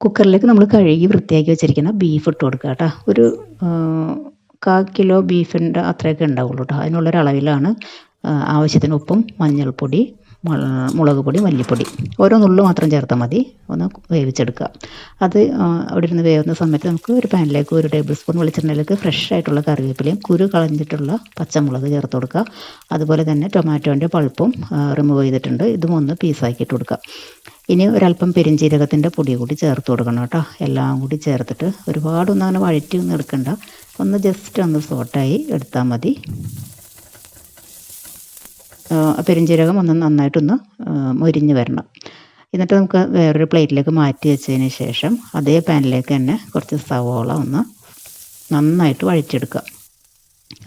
കുക്കറിലേക്ക് നമ്മൾ കഴുകി വൃത്തിയാക്കി വെച്ചിരിക്കുന്ന ബീഫ് ഇട്ട് കൊടുക്കുക കേട്ടോ. ഒരു കാ കിലോ ബീഫിന്റെ അത്രയൊക്കെ ഉണ്ടാവുള്ളൂ കേട്ടോ. അതിനുള്ളൊരളവിലാണ് ആവശ്യത്തിന് ഉപ്പും മഞ്ഞൾപ്പൊടി മുളക് പൊടി മല്ലിപ്പൊടി. ഓരോ നുള്ളു മാത്രം ചേർത്താൽ മതി. ഒന്ന് വേവിച്ചെടുക്കുക. അത് അവിടെ ഇരുന്ന് വേവുന്ന സമയത്ത് നമുക്ക് ഒരു പാനിലേക്ക് ഒരു ടേബിൾ സ്പൂൺ വെളിച്ചെണ്ണയിലേക്ക് ഫ്രഷ് ആയിട്ടുള്ള കറിവേപ്പിലയും കുരു കളഞ്ഞിട്ടുള്ള പച്ചമുളക് ചേർത്ത് കൊടുക്കുക. അതുപോലെ തന്നെ ടൊമാറ്റോന്റെ പൾപ്പും റിമൂവ് ചെയ്തിട്ടുണ്ട്. ഇതും ഒന്ന് പീസാക്കിയിട്ട് കൊടുക്കുക. ഇനി ഒരല്പം പെരിഞ്ചീരകത്തിന്റെ പൊടി കൂടി ചേർത്ത് കൊടുക്കണം കേട്ടോ. എല്ലാം കൂടി ചേർത്തിട്ട് ഒരുപാടൊന്നും അങ്ങനെ വഴറ്റി ഒന്നും എടുക്കണ്ട. ഒന്ന് ജസ്റ്റ് ഒന്ന് സോട്ടായി എടുത്താൽ മതി. പെരിഞ്ചീരകം ഒന്ന് നന്നായിട്ടൊന്ന് മൊരിഞ്ഞ് വരണം. എന്നിട്ട് നമുക്ക് വേറൊരു പ്ലേറ്റിലേക്ക് മാറ്റി വെച്ചതിന് ശേഷം അതേ പാനിലേക്ക് തന്നെ കുറച്ച് സവോള ഒന്ന് നന്നായിട്ട് വഴിച്ചെടുക്കുക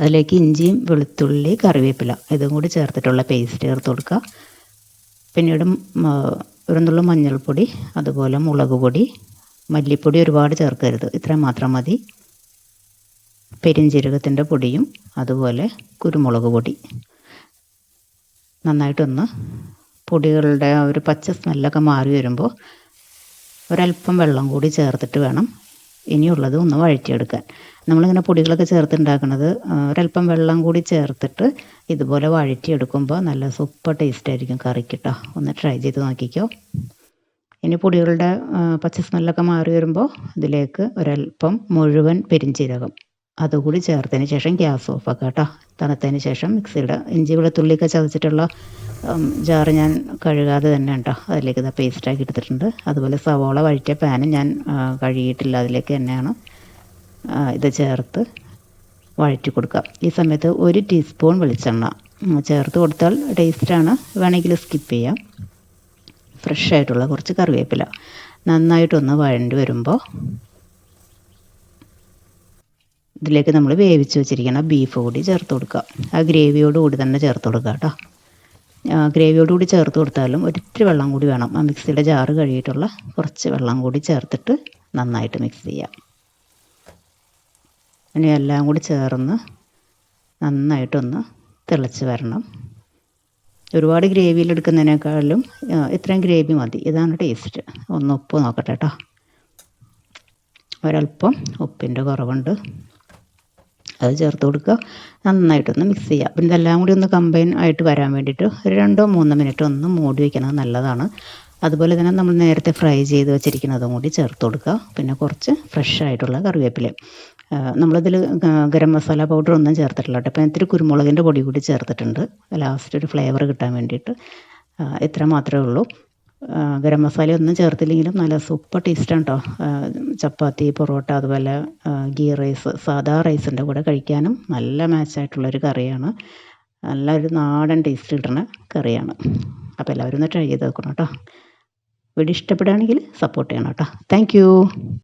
അതിലേക്ക് ഇഞ്ചിയും വെളുത്തുള്ളി കറിവേപ്പില ഇതും കൂടി ചേർത്തിട്ടുള്ള പേസ്റ്റ് ചേർത്ത് കൊടുക്കുക. പിന്നീട് ഒരു മഞ്ഞൾപ്പൊടി അതുപോലെ മുളക് പൊടി മല്ലിപ്പൊടി ഒരുപാട് ചേർക്കരുത്. ഇത്രയും മാത്രം മതി. പെരിഞ്ജീരകത്തിന്റെ പൊടിയും അതുപോലെ കുരുമുളക് പൊടി. നന്നായിട്ടൊന്ന് പൊടികളുടെ ആ ഒരു പച്ച സ്മെല്ലൊക്കെ മാറി വരുമ്പോൾ ഒരല്പം വെള്ളം കൂടി ചേർത്തിട്ട് വേണം ഇനിയുള്ളത് ഒന്ന് വഴറ്റിയെടുക്കാൻ. നമ്മളിങ്ങനെ പൊടികളൊക്കെ ചേർത്തുണ്ടാക്കുന്നത് ഒരല്പം വെള്ളം കൂടി ചേർത്തിട്ട് ഇതുപോലെ വഴറ്റിയെടുക്കുമ്പോൾ നല്ല സൂപ്പർ ടേസ്റ്റ് ആയിരിക്കും കറിക്കിട്ടോ. ഒന്ന് ട്രൈ ചെയ്ത് നോക്കിക്കോ. ഇനി പൊടികളുടെ പച്ച സ്മെല്ലൊക്കെ മാറി വരുമ്പോൾ ഇതിലേക്ക് ഒരല്പം മുഴുവൻ പെരിഞ്ചീരകം അതുകൂടി ചേർത്തതിന് ശേഷം ഗ്യാസ് ഓഫ് ആക്കുക കേട്ടോ. തണുത്തതിന് ശേഷം മിക്സിയുടെ ഇഞ്ചി വെളുത്തുള്ളിയൊക്കെ ചതച്ചിട്ടുള്ള ജാറ് ഞാൻ കഴുകാതെ തന്നെ കേട്ടോ അതിലേക്ക് ഇതാ പേസ്റ്റാക്കി എടുത്തിട്ടുണ്ട്. അതുപോലെ സവോള വഴിറ്റിയ പാന് ഞാൻ കഴുകിയിട്ടില്ല. അതിലേക്ക് തന്നെയാണ് ഇത് ചേർത്ത് വഴറ്റി കൊടുക്കുക ഈ സമയത്ത് ഒരു ടീസ്പൂൺ വെളിച്ചെണ്ണ ചേർത്ത് കൊടുത്താൽ ടേസ്റ്റാണ് വേണമെങ്കിൽ സ്കിപ്പ് ചെയ്യാം. ഫ്രഷ് ആയിട്ടുള്ള കുറച്ച് കറിവേപ്പില നന്നായിട്ടൊന്ന് വഴണ്ടി വരുമ്പോൾ ഇതിലേക്ക് നമ്മൾ വേവിച്ച് വെച്ചിരിക്കുന്ന ബീഫ് കൂടി ചേർത്ത് കൊടുക്കുക. ആ ഗ്രേവിയോടുകൂടി തന്നെ ചേർത്ത് കൊടുക്കുക കേട്ടോ ഗ്രേവിയോടുകൂടി ചേർത്ത് കൊടുത്താലും ഒരിത്തിരി വെള്ളം കൂടി വേണം. ആ മിക്സിയുടെ ജാറ് കഴുകിയിട്ടുള്ള കുറച്ച് വെള്ളം കൂടി ചേർത്തിട്ട് നന്നായിട്ട് മിക്സ് ചെയ്യാം. ഇനി എല്ലാം കൂടി ചേർന്ന് നന്നായിട്ടൊന്ന് തിളച്ച് വരണം. ഒരുപാട് ഗ്രേവിയിൽ എടുക്കുന്നതിനേക്കാളും ഇത്രയും ഗ്രേവി മതി. ഇതാണ് ടേസ്റ്റ് ഒന്ന് ഉപ്പ് നോക്കട്ടെ കേട്ടോ ഒരല്പം ഉപ്പിന്റെ കുറവുണ്ട്. അത് ചേർത്ത് കൊടുക്കുക. നന്നായിട്ടൊന്ന് മിക്സ് ചെയ്യുക. പിന്നെ ഇതെല്ലാം കൂടി ഒന്ന് കമ്പൈൻ ആയിട്ട് വരാൻ വേണ്ടിയിട്ട് ഒരു രണ്ടോ മൂന്നോ മിനിറ്റ് ഒന്ന് മൂടി വയ്ക്കുന്നത് നല്ലതാണ്. അതുപോലെ തന്നെ നമ്മൾ നേരത്തെ ഫ്രൈ ചെയ്ത് വെച്ചിരിക്കുന്നതും കൂടി ചേർത്ത് കൊടുക്കുക. പിന്നെ കുറച്ച് ഫ്രഷ് ആയിട്ടുള്ള കറിവേപ്പില. നമ്മളതിൽ ഗരം മസാല പൗഡർ ഒന്നും ചേർത്തിട്ടില്ല കേട്ടോ. അപ്പം ഇത്തിരി കുരുമുളകിന്റെ പൊടി കൂടി ചേർത്തിട്ടുണ്ട്. ലാസ്റ്റ് ഒരു ഫ്ലേവർ കിട്ടാൻ വേണ്ടിയിട്ട്. ഇത്ര മാത്രമേ ഉള്ളൂ. ഗരം മസാല ഒന്നും ചേർത്തില്ലെങ്കിലും നല്ല സൂപ്പർ ടേസ്റ്റാണ് കേട്ടോ ചപ്പാത്തി പൊറോട്ട അതുപോലെ ഗീ റൈസ് സാദാ റൈസിന്റെ കൂടെ കഴിക്കാനും നല്ല മാച്ചായിട്ടുള്ളൊരു കറിയാണ്. നല്ലൊരു നാടൻ ടേസ്റ്റ് കിട്ടുന്ന കറിയാണ്. അപ്പോൾ എല്ലാവരും ഒന്ന് ട്രൈ ചെയ്ത് നോക്കണം കേട്ടോ വീഡിയോ ഇഷ്ടപ്പെടുകയാണെങ്കിൽ സപ്പോർട്ട് ചെയ്യണം കേട്ടോ താങ്ക്